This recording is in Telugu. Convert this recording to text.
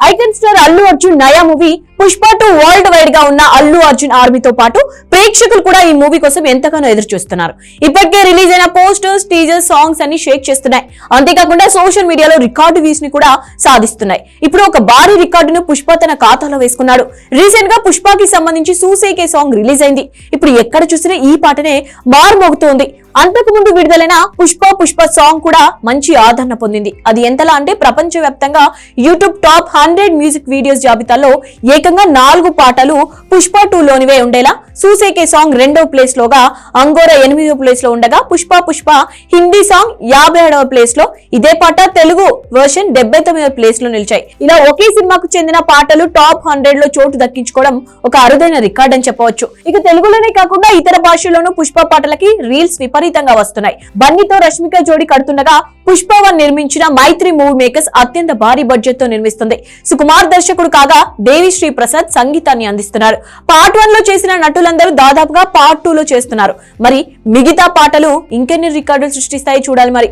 ఐకన్ స్టార్ అల్లు అర్జున్ నయా మూవీ పుష్ప టూ వరల్డ్ వైడ్గా ఉన్న అల్లు అర్జున్ ఆర్మీతో పాటు ప్రేక్షకులు కూడా ఈ మూవీ కోసం ఎంతగానో ఎదురు చూస్తున్నారు. ఇప్పటికే రిలీజ్ అయిన పోస్టర్స్ టీజర్స్ సాంగ్స్ అన్ని షేక్ చేస్తున్నాయి. అంతేకాకుండా సోషల్ మీడియాలో రికార్డు వ్యూస్ని కూడా సాధిస్తున్నాయి. ఇప్పుడు ఒక భారీ రికార్డును పుష్ప తన ఖాతాలో వేసుకున్నాడు. రీసెంట్గా పుష్పకి సంబంధించి సూసేకే సాంగ్ రిలీజ్ అయింది. ఇప్పుడు ఎక్కడ చూసినా ఈ పాటనే మారుమోగుతోంది అంతకు ముందు విడుదలైన పుష్ప పుష్ప సాంగ్ కూడా మంచి ఆదరణ పొందింది. అది ఎంతలా అంటే ప్రపంచవ్యాప్తంగా YouTube top hundred music videos జాబితాలో ఏకంగా నాలుగు పాటలు పుష్ప టూ లోనివే ఉండేలా సూసేకే సాంగ్ రెండో ప్లేస్ లోగా అంగోరా ఎనిమిదో ప్లేస్లో ఉండగా పుష్ప పుష్ప హిందీ సాంగ్ యాభై ఏడవ ప్లేస్లో ఇదే పాట తెలుగు వర్షన్ డెబ్బై తొమ్మిదవ ప్లేస్లో నిలిచాయి. ఇలా ఒకే సినిమాకు చెందిన పాటలు టాప్ హండ్రెడ్లో చోటు దక్కించుకోవడం ఒక అరుదైన రికార్డ్ అని చెప్పవచ్చు. ఇక తెలుగులోనే కాకుండా ఇతర భాషల్లోనూ పుష్ప పాటలకి రీల్స్ విపరీతంగా వస్తున్నాయి. బన్నీతో రష్మిక జోడి కడుతుండగా పుష్పవన్ నిర్మించిన మైత్రి మూవీ మేకర్స్ అత్యంత భారీ బడ్జెట్తో నిర్మిస్తుంది. సుకుమార్ దర్శకుడు కాగా దేవి శ్రీ ప్రసాద్ సంగీతాన్ని అందిస్తున్నారు. పార్ట్ వన్లో చేసిన నటులందరూ దాదాపుగా పార్ట్ టూ లో చేస్తున్నారు. మరి మిగతా పాటలు ఇంకెన్ని రికార్డులు సృష్టిస్తాయి చూడాలి మరి.